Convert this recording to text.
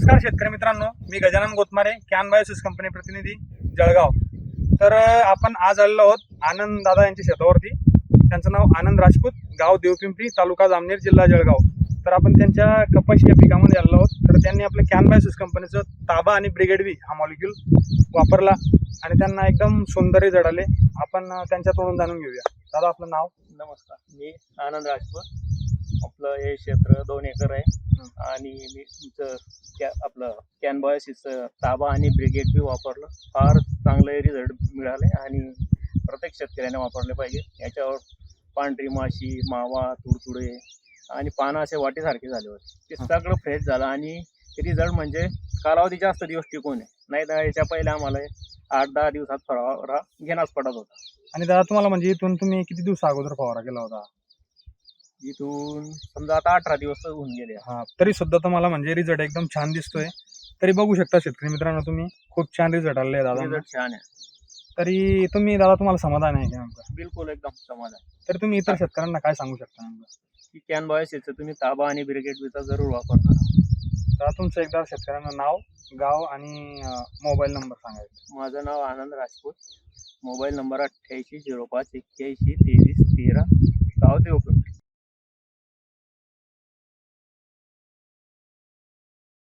नमस्कार शेतकरी मित्रांनो मी Gajanan Gotmare can Biosys company प्रतिनिधी जळगाव. तर आपण आज आलेलो आहोत आनंद दादा यांच्या शेतावरती. त्यांचं नाव आनंद राजपूत गाव देवपिंपरी तालुका जामनेर जिल्हा जळगाव. तर आपण त्यांच्या कपाशी या पिकामध्ये आलेलो आहोत. तर त्यांनी आपलं कॅन बायोसिस कंपनीचं ताबा आणि ब्रिगेड बी हा मॉलिक्यूल वापरला आणि त्यांना एकदम सौंदर्य जडाले. आपण त्यांच्या तोंडून जाणून घेऊया. दादा आपलं नाव? नमस्कार. मी आनंद राजपूत आपलं हे क्षेत्र दोन एकर आहे. आणि मी तुमचं कॅ आपलं कॅनबॉयसिस ताबा आणि ब्रिगेड बी वापरलं. फार चांगले रिझल्ट मिळाले आणि प्रत्येक शेतकऱ्याने वापरले पाहिजे. याच्यावर पांढरी माशी मावा तुडतुडे आणि पानं असे वाटेसारखे झाले होते. ते सगळं फ्रेश झालं आणि रिझल्ट म्हणजे कालावधी जास्त दिवस टिकून आहे. नाही तर याच्या पहिले आम्हाला आठ दहा दिवसात फवारा घेण्यास पडत होता. आणि दादा तुम्हाला म्हणजे इथून तुम्ही किती दिवस अगोदर फवारा केला होता? इथून समजा आता अठरा दिवस होऊन गेले. हा तरी सुद्धा तुम्हाला म्हणजे रिझल्ट एकदम छान दिसतोय. तरी बघू शकता शेतकरी मित्रांनो तुम्ही. खूप छान रिझल्ट आहे दादा. रिझल्ट छान आहे. तरी तुम्ही दादा तुम्हाला समाधान आहे का नेमकं? बिलकुल एकदम समाधान तरी तुम्ही इतर शेतकऱ्यांना काय सांगू शकता नेमकं? की कॅन बॉयस याचं तुम्ही ताबा आणि ब्रिगेड बीचा जरूर वापर करा दादा तुमचं एकदा शेतकऱ्यांना नाव गाव आणि मोबाईल नंबर सांगायचं माझं नाव आनंद राजपूत. मोबाईल नंबर अठ्ठ्याऐंशी झिरो पाच एक्क्याऐंशी तेवीस तेरा. गाव देवपूर.